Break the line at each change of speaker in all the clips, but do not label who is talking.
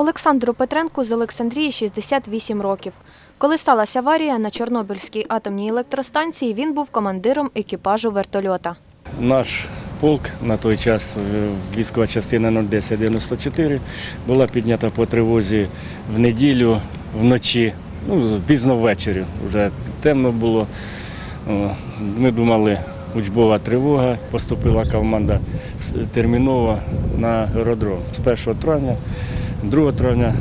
Олександру Петренку з Олександрії 68 років. Коли сталася аварія на Чорнобильській атомній електростанції, він був командиром екіпажу вертольота.
Наш полк на той час, е, військова частина 01094, була піднята по тривозі в неділю вночі, ну, пізно ввечері, вже темно було. Ми думали, учбова тривога, поступила команда терміново на аеродром. З 1 травня, 2 травня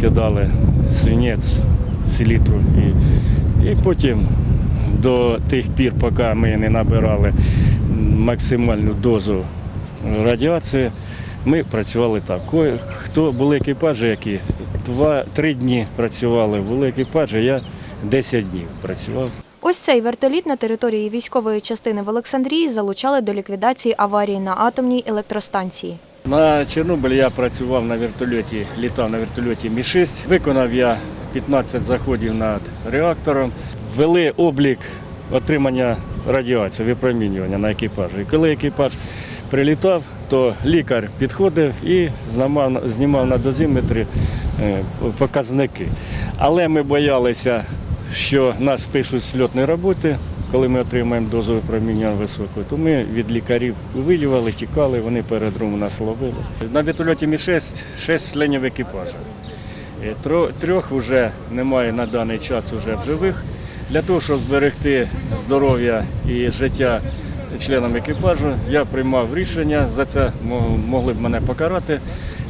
кидали свинець, селітру. І, і потім до тих пір, поки ми не набирали максимальну дозу радіації, ми працювали так. Хто були екіпажі, які два-три дні працювали, були екіпажі, я 10 днів працював.
Ось цей вертоліт на території військової частини в Олександрії залучали до ліквідації аварії на атомній електростанції.
На Чорнобилі я працював на вертольоті, літав на вертольоті Мі-6. Виконав я 15 заходів над реактором. Ввели облік отримання радіації, випромінювання на екіпажі. І коли екіпаж прилітав, то лікар підходив і знімав, знімав на дозиметрі е, показники. Але ми боялися, що нас пишуть сльотні роботи. Коли ми отримаємо дозу випромінювання високу, то ми від лікарів вилювали, тікали, вони перед руму нас ловили. На вертольоті Мі-6 шість членів екіпажу. Е, Трьох вже немає на даний час вже в живих. Для того, щоб зберегти здоров'я і життя членам екіпажу, я приймав рішення, за це могли б мене покарати.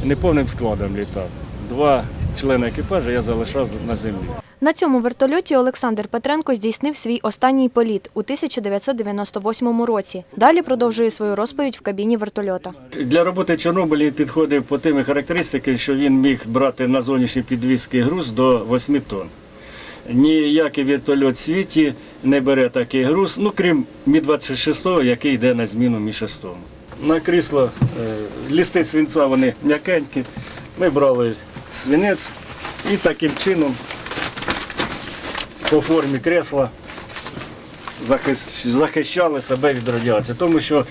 Неповним складом літав. Два члени екіпажу я залишав на землі.
На цьому вертольоті Олександр Петренко здійснив свій останній політ у 1998 році. Далі продовжує свою розповідь в кабіні вертольота.
Для роботи в Чорнобилі підходив по тими характеристикам, що він міг брати на зовнішній підвізки груз до 8 тонн. Ніякий вертольот в світі не бере такий груз, ну крім Мі-26, який йде на зміну Мі-6. На крісло е, лісти свинця вони м'якенькі. Ми брали свинець і таким чином по формі кресла захищали себе від радіації, тому що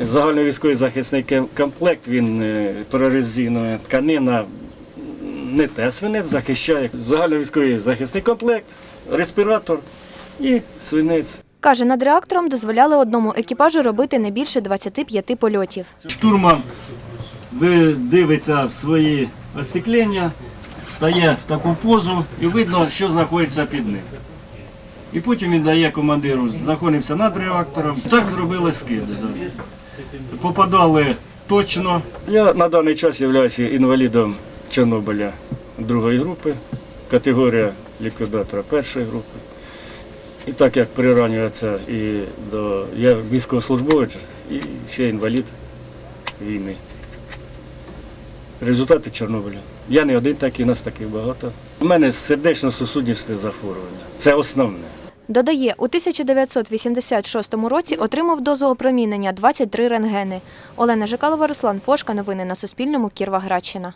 загальновійськовий захисний комплект, він е, прорезинова тканина, не те свинець захищає. Загальновійськовий захисний комплект, респіратор і свинець.
Каже, над реактором дозволяли одному екіпажу робити не більше 25 польотів.
Штурман ви- дивиться в свої остеклення, стає в таку позу і видно, що знаходиться під ним. І потім він дає командиру, знаходимося над реактором. Так робили скиди. Да. Попадали точно. Я на даний час являюся інвалідом Чорнобиля другої групи, категорія ліквідатора першої групи. І так як приранюється і до. Я військовослужбовець і ще інвалід війни. Результати Чорнобиля. Я не один такий, нас таких багато. У мене сердечно-сосудисте захворювання. Це основне.
Додає, у 1986 році отримав дозу опромінення 23 рентгени. Олена Жикалова, Руслан Фошка. Новини на Суспільному. Кіровоградщина.